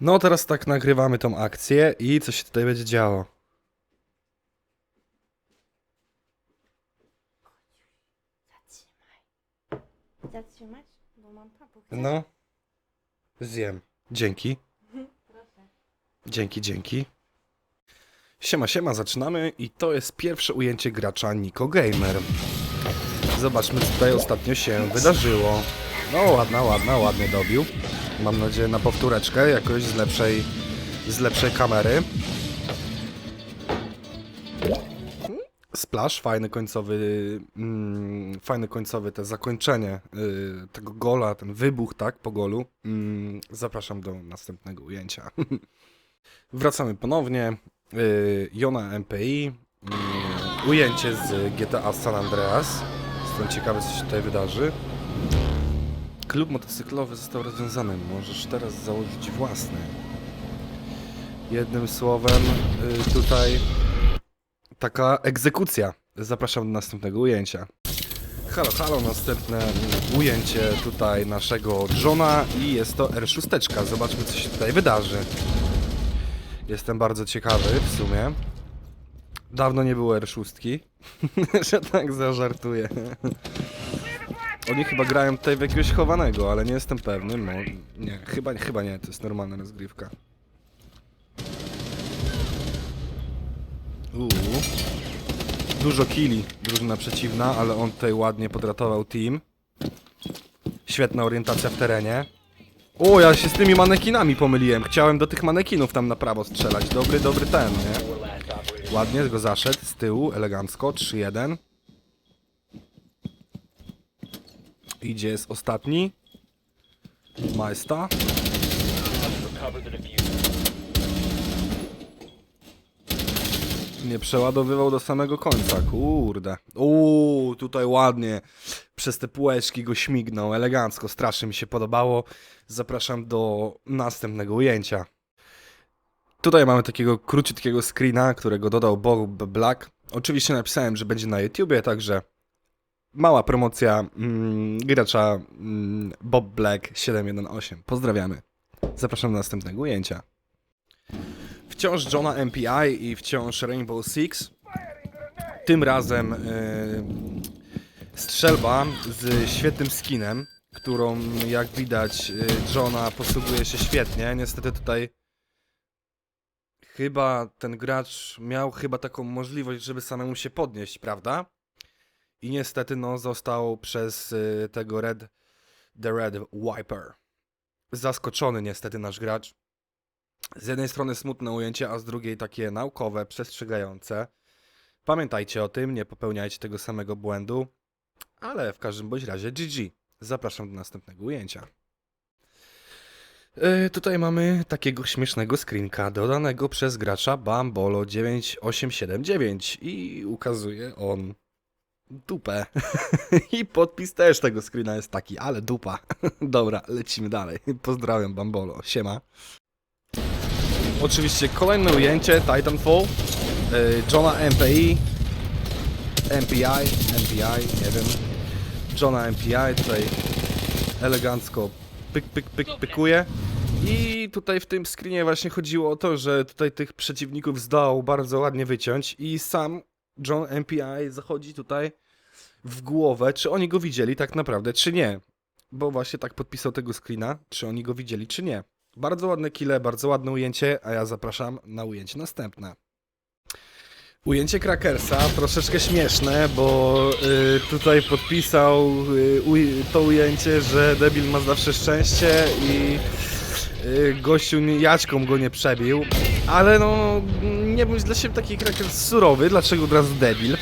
No teraz tak nagrywamy tą akcję i co się tutaj będzie działo? Zatrzymać? Bo mam papuch. No. Zjem. Dzięki. Proszę. Dzięki, dzięki. Siema, siema, zaczynamy i to jest pierwsze ujęcie gracza Niko Gamer. Zobaczmy, co tutaj ostatnio się wydarzyło. No, ładna, ładna, ładnie dobił. Mam nadzieję na powtóreczkę, jakoś z lepszej, z lepszej kamery. Splash, fajny końcowy, mm, fajny końcowy, te zakończenie y, tego gola, ten wybuch, tak, po golu. Mm, zapraszam do następnego ujęcia. Wracamy ponownie. Y, Jona MPI. y, ujęcie z GTA San Andreas. Jestem ciekawy, co się tutaj wydarzy. Klub motocyklowy został rozwiązany. Możesz teraz założyć własny. Jednym słowem, y, tutaj taka egzekucja. Zapraszam do następnego ujęcia. Halo, halo, następne ujęcie tutaj naszego Johna i jest to R6. Zobaczmy, co się tutaj wydarzy. Jestem bardzo ciekawy w sumie. Dawno nie było R6, że tak zażartuję. Oni chyba grają tutaj w jakiegoś chowanego, ale nie jestem pewny. No, nie, chyba, chyba nie, to jest normalna rozgrywka. Uuu. Dużo killi drużyna przeciwna, ale on tutaj ładnie podratował team. Świetna orientacja w terenie. O, ja się z tymi manekinami pomyliłem. Chciałem do tych manekinów tam na prawo strzelać. Dobry, dobry ten, nie? Ładnie go zaszedł z tyłu, elegancko. 3-1. Idzie jest ostatni. Majsta. Nie przeładowywał do samego końca, kurde. Uuu, tutaj ładnie. Przez te półeczki go śmignął, elegancko, strasznie mi się podobało. Zapraszam do następnego ujęcia. Tutaj mamy takiego króciutkiego screena, którego dodał Bob Black. Oczywiście napisałem, że będzie na YouTubie, także mała promocja mm, gracza mm, Bob Black 718. Pozdrawiamy. Zapraszam do następnego ujęcia. Wciąż Johna MPI i wciąż Rainbow Six. Tym razem y, strzelba z świetnym skinem, którą jak widać y, Johna posługuje się świetnie. Niestety tutaj chyba ten gracz miał chyba taką możliwość, żeby samemu się podnieść, prawda? I niestety no został przez y, tego Red The Red Wiper zaskoczony niestety nasz gracz. Z jednej strony smutne ujęcie, a z drugiej takie naukowe, przestrzegające. Pamiętajcie o tym, nie popełniajcie tego samego błędu, ale w każdym bądź razie GG. Zapraszam do następnego ujęcia. Yy, tutaj mamy takiego śmiesznego screenka dodanego przez gracza Bambolo 9879 i ukazuje on dupę. I podpis też tego screena jest taki, ale dupa. Dobra, lecimy dalej. Pozdrawiam Bambolo, siema. Oczywiście kolejne ujęcie, Titanfall, yy, Johna MPI, MPI, MPI, nie wiem, Johna MPI tutaj elegancko pyk, pyk, pyk, pykuje. I tutaj w tym screenie właśnie chodziło o to, że tutaj tych przeciwników zdał bardzo ładnie wyciąć i sam John MPI zachodzi tutaj w głowę, czy oni go widzieli tak naprawdę, czy nie. Bo właśnie tak podpisał tego screena, czy oni go widzieli, czy nie. Bardzo ładne kile, bardzo ładne ujęcie, a ja zapraszam na ujęcie następne. Ujęcie Krakersa troszeczkę śmieszne, bo y, tutaj podpisał y, uj- to ujęcie, że debil ma zawsze szczęście i y, gościu jaćką go nie przebił. Ale no, nie bądź dla siebie taki Krakers surowy, dlaczego od razu debil?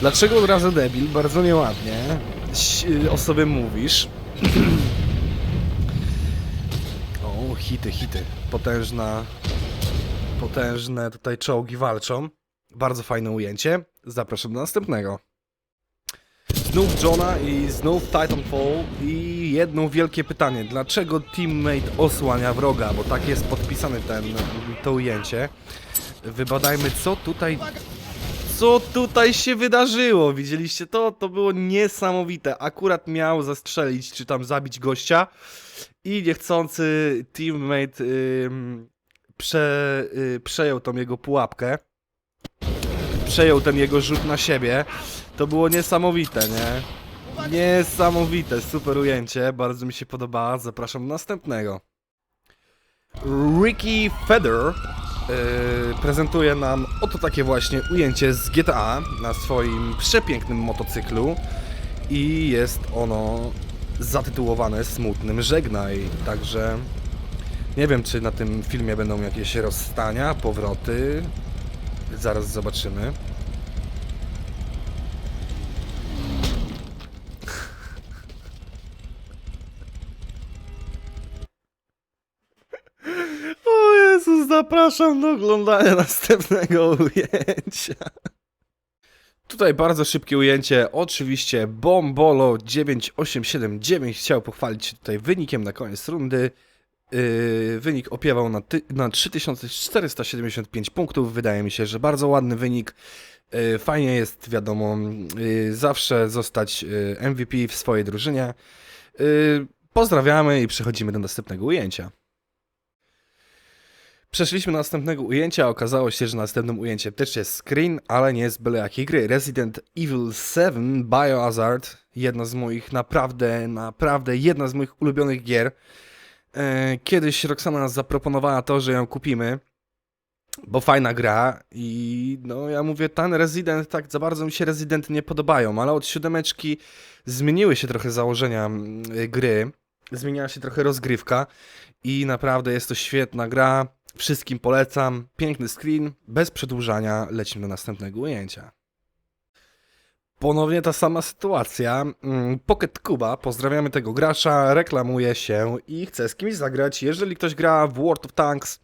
Dlaczego od razu debil? Bardzo nieładnie y, o sobie mówisz. O, hity, hity. Potężna, potężne tutaj czołgi walczą. Bardzo fajne ujęcie. Zapraszam do następnego. Znów Johna i znów Titanfall i jedno wielkie pytanie. Dlaczego teammate osłania wroga? Bo tak jest podpisane ten, to ujęcie. Wybadajmy co tutaj co tutaj się wydarzyło? Widzieliście to? To było niesamowite. Akurat miał zastrzelić, czy tam zabić gościa i niechcący teammate ym, prze, y, przejął tą jego pułapkę. Przejął ten jego rzut na siebie. To było niesamowite, nie? Niesamowite, super ujęcie, bardzo mi się podoba. Zapraszam do następnego. Ricky yy, prezentuje nam oto takie właśnie ujęcie z GTA na swoim przepięknym motocyklu i jest ono zatytułowane Smutnym Żegnaj. Także nie wiem, czy na tym filmie będą jakieś rozstania, powroty. Zaraz zobaczymy. Zapraszam do oglądania następnego ujęcia. Tutaj bardzo szybkie ujęcie. Oczywiście Bombolo 9879 chciał pochwalić się tutaj wynikiem na koniec rundy. Yy, wynik opiewał na, na 3475 punktów. Wydaje mi się, że bardzo ładny wynik. Yy, fajnie jest, wiadomo, yy, zawsze zostać yy, MVP w swojej drużynie. Yy, pozdrawiamy i przechodzimy do następnego ujęcia. Przeszliśmy do następnego ujęcia, okazało się, że następnym ujęciem też jest screen, ale nie z byle jakiej gry. Resident Evil 7 Biohazard, jedna z moich naprawdę, naprawdę jedna z moich ulubionych gier. E, Kiedyś Roxana zaproponowała to, że ją kupimy, bo fajna gra i no ja mówię, ten Resident, tak za bardzo mi się Resident nie podobają, ale od siódemeczki zmieniły się trochę założenia mm, gry, zmieniała się trochę rozgrywka i naprawdę jest to świetna gra. Wszystkim polecam. Piękny screen. Bez przedłużania lecimy do następnego ujęcia. Ponownie ta sama sytuacja. Mm, Pocket Kuba, pozdrawiamy tego gracza, reklamuje się i chce z kimś zagrać. Jeżeli ktoś gra w World of Tanks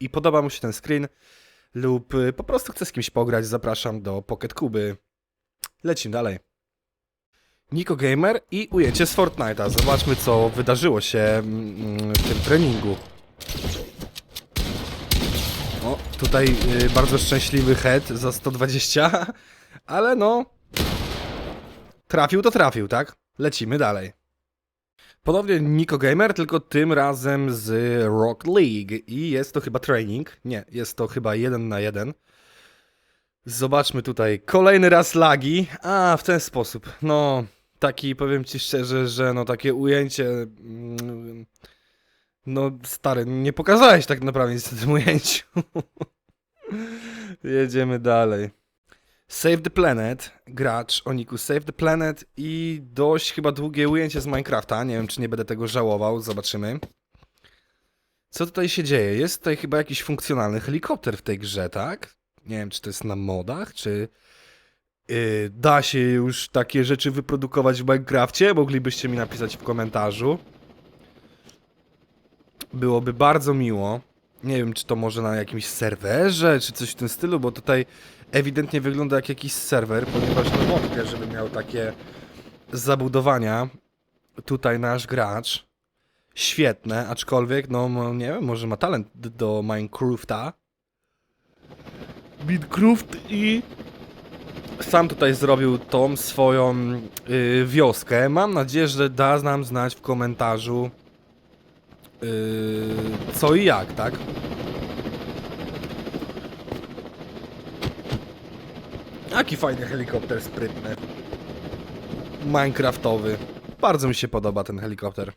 i podoba mu się ten screen lub y, po prostu chce z kimś pograć, zapraszam do Pocket Kuby. Lecimy dalej. Niko Gamer i ujęcie z Fortnite'a. Zobaczmy, co wydarzyło się mm, w tym treningu. Tutaj y, bardzo szczęśliwy head za 120, ale no. Trafił to trafił, tak? Lecimy dalej. Ponownie Niko Gamer, tylko tym razem z Rock League. I jest to chyba training. Nie, jest to chyba jeden na jeden. Zobaczmy tutaj. Kolejny raz lagi. A, w ten sposób. No, taki powiem ci szczerze, że no takie ujęcie. mm, No, stary, nie pokazałeś tak naprawdę nic w tym ujęciu. Jedziemy dalej. Save the Planet, gracz Oniku Save the Planet i dość chyba długie ujęcie z Minecrafta. Nie wiem, czy nie będę tego żałował, zobaczymy. Co tutaj się dzieje? Jest tutaj chyba jakiś funkcjonalny helikopter w tej grze, tak? Nie wiem, czy to jest na modach, czy yy, da się już takie rzeczy wyprodukować w Minecrafcie? Moglibyście mi napisać w komentarzu. Byłoby bardzo miło. Nie wiem, czy to może na jakimś serwerze, czy coś w tym stylu, bo tutaj ewidentnie wygląda jak jakiś serwer, ponieważ no wątpię, żeby miał takie zabudowania. Tutaj nasz gracz. Świetne, aczkolwiek, no nie wiem, może ma talent do Minecrafta. Minecraft i sam tutaj zrobił tą swoją y, wioskę. Mam nadzieję, że da nam znać w komentarzu yy, co i jak, tak? Jaki fajny helikopter sprytny. Minecraftowy. Bardzo mi się podoba ten helikopter.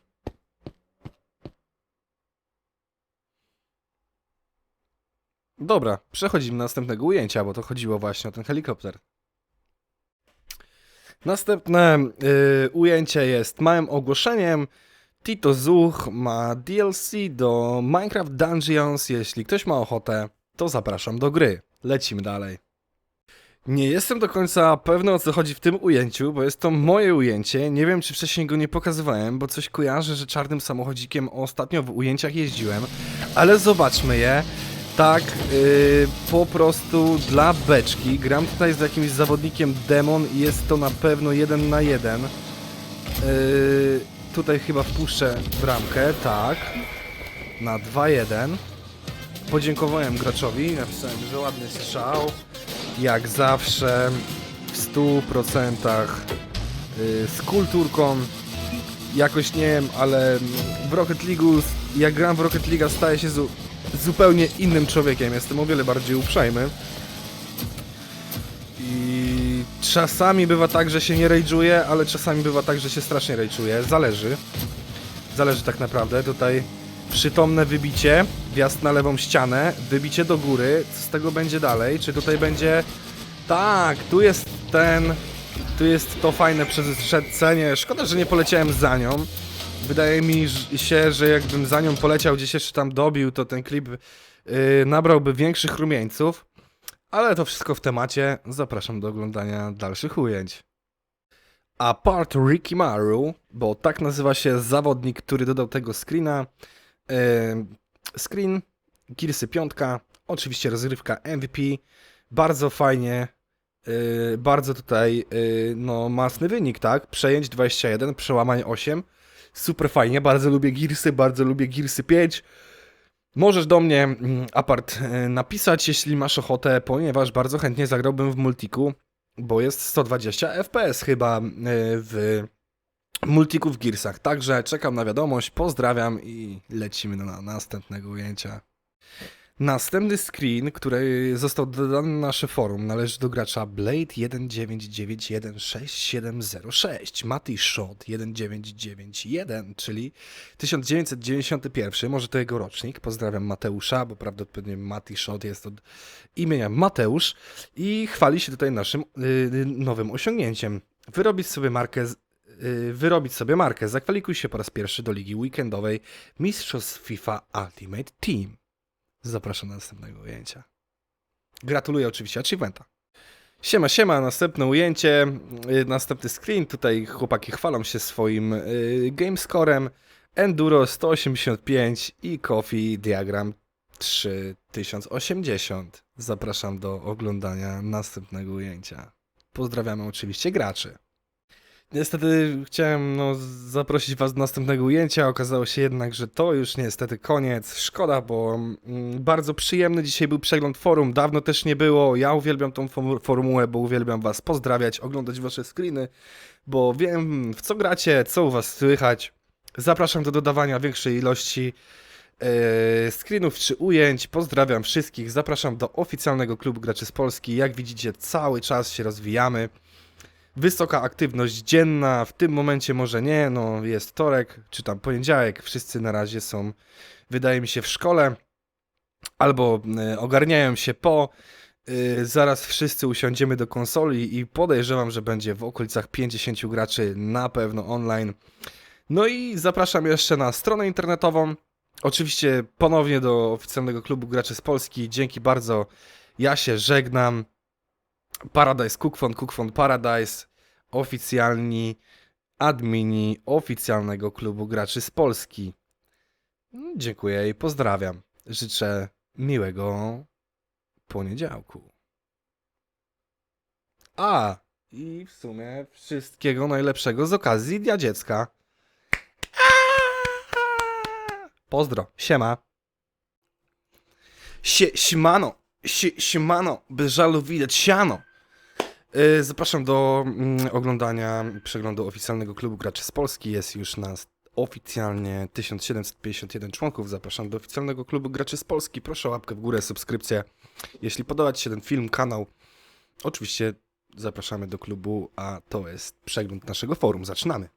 Dobra, przechodzimy do następnego ujęcia, bo to chodziło właśnie o ten helikopter. Następne y, ujęcie jest małym ogłoszeniem. Tito Zuch ma DLC do Minecraft Dungeons. Jeśli ktoś ma ochotę, to zapraszam do gry. Lecimy dalej. Nie jestem do końca pewny o co chodzi w tym ujęciu, bo jest to moje ujęcie. Nie wiem, czy wcześniej go nie pokazywałem, bo coś kojarzę, że czarnym samochodzikiem ostatnio w ujęciach jeździłem, ale zobaczmy je. Tak, yy, po prostu dla beczki. Gram tutaj z jakimś zawodnikiem demon i jest to na pewno jeden na jeden. Yy, tutaj chyba wpuszczę bramkę, tak. Na 2-1. Podziękowałem graczowi, napisałem, że ładny strzał. Jak zawsze w 100% yy, z kulturką. jakoś nie wiem, ale w Rocket League, jak gram w Rocket League, staję się zu zupełnie innym człowiekiem. Jestem o wiele bardziej uprzejmy. I czasami bywa tak, że się nie rage'uje, ale czasami bywa tak, że się strasznie rage'uje. Zależy. Zależy tak naprawdę. Tutaj przytomne wybicie, wjazd na lewą ścianę, wybicie do góry. Co z tego będzie dalej? Czy tutaj będzie... Tak, tu jest ten... Tu jest to fajne przedcenie. Szkoda, że nie poleciałem za nią. Wydaje mi się, że jakbym za nią poleciał, gdzieś jeszcze tam dobił, to ten klip yy, nabrałby większych rumieńców. Ale to wszystko w temacie. Zapraszam do oglądania dalszych ujęć. Apart Ricky Maru, bo tak nazywa się zawodnik, który dodał tego screena. Yy, screen, Gearsy 5, oczywiście rozgrywka MVP. Bardzo fajnie, yy, bardzo tutaj yy, no, masny wynik, tak? Przejęć 21, przełamań 8. Super fajnie, bardzo lubię Gearsy, bardzo lubię Gearsy 5. Możesz do mnie, mm, Apart, yy, napisać, jeśli masz ochotę, ponieważ bardzo chętnie zagrałbym w multiku, bo jest 120 FPS chyba yy, w multiku w Gearsach. Także czekam na wiadomość, pozdrawiam i lecimy do następnego ujęcia. Następny screen, który został dodany na nasze forum, należy do gracza Blade 19916706, Matty Shot 1991, czyli 1991, może to jego rocznik. Pozdrawiam Mateusza, bo prawdopodobnie Matty Shot jest od imienia Mateusz i chwali się tutaj naszym yy, nowym osiągnięciem. Wyrobić sobie markę z, yy, wyrobić sobie markę. Zakwalifikuj się po raz pierwszy do ligi weekendowej Mistrzostw FIFA Ultimate Team. Zapraszam do następnego ujęcia. Gratuluję oczywiście achievementa. Siema, siema, następne ujęcie, yy, następny screen. Tutaj chłopaki chwalą się swoim yy, gamescorem. Enduro 185 i Coffee Diagram 3080. Zapraszam do oglądania następnego ujęcia. Pozdrawiamy oczywiście graczy. Niestety chciałem no, zaprosić Was do następnego ujęcia. Okazało się jednak, że to już niestety koniec. Szkoda, bo mm, bardzo przyjemny dzisiaj był przegląd forum. Dawno też nie było. Ja uwielbiam tą formu- formułę, bo uwielbiam Was pozdrawiać, oglądać Wasze screeny, bo wiem w co gracie, co u Was słychać. Zapraszam do dodawania większej ilości e, screenów czy ujęć. Pozdrawiam wszystkich. Zapraszam do oficjalnego klubu graczy z Polski. Jak widzicie, cały czas się rozwijamy. Wysoka aktywność dzienna, w tym momencie może nie, no jest wtorek, czy tam poniedziałek, wszyscy na razie są, wydaje mi się, w szkole, albo y, ogarniają się po, y, zaraz wszyscy usiądziemy do konsoli i podejrzewam, że będzie w okolicach 50 graczy na pewno online. No i zapraszam jeszcze na stronę internetową, oczywiście ponownie do oficjalnego klubu graczy z Polski, dzięki bardzo, ja się żegnam. Paradise Cookfond, Cookfond Paradise, oficjalni admini oficjalnego klubu graczy z Polski. Mm, Dziękuję i pozdrawiam. Życzę miłego poniedziałku. A, i w sumie wszystkiego najlepszego z okazji Dnia Dziecka. Pozdro, siema. Sie, siemano, Sie, siemano, bez żalu widać siano. Yy, Zapraszam do mm, oglądania przeglądu oficjalnego klubu graczy z Polski. Jest już nas oficjalnie 1751 członków. Zapraszam do oficjalnego klubu graczy z Polski. Proszę o łapkę w górę, subskrypcję. Jeśli podoba Ci się ten film, kanał, oczywiście zapraszamy do klubu, a to jest przegląd naszego forum. Zaczynamy.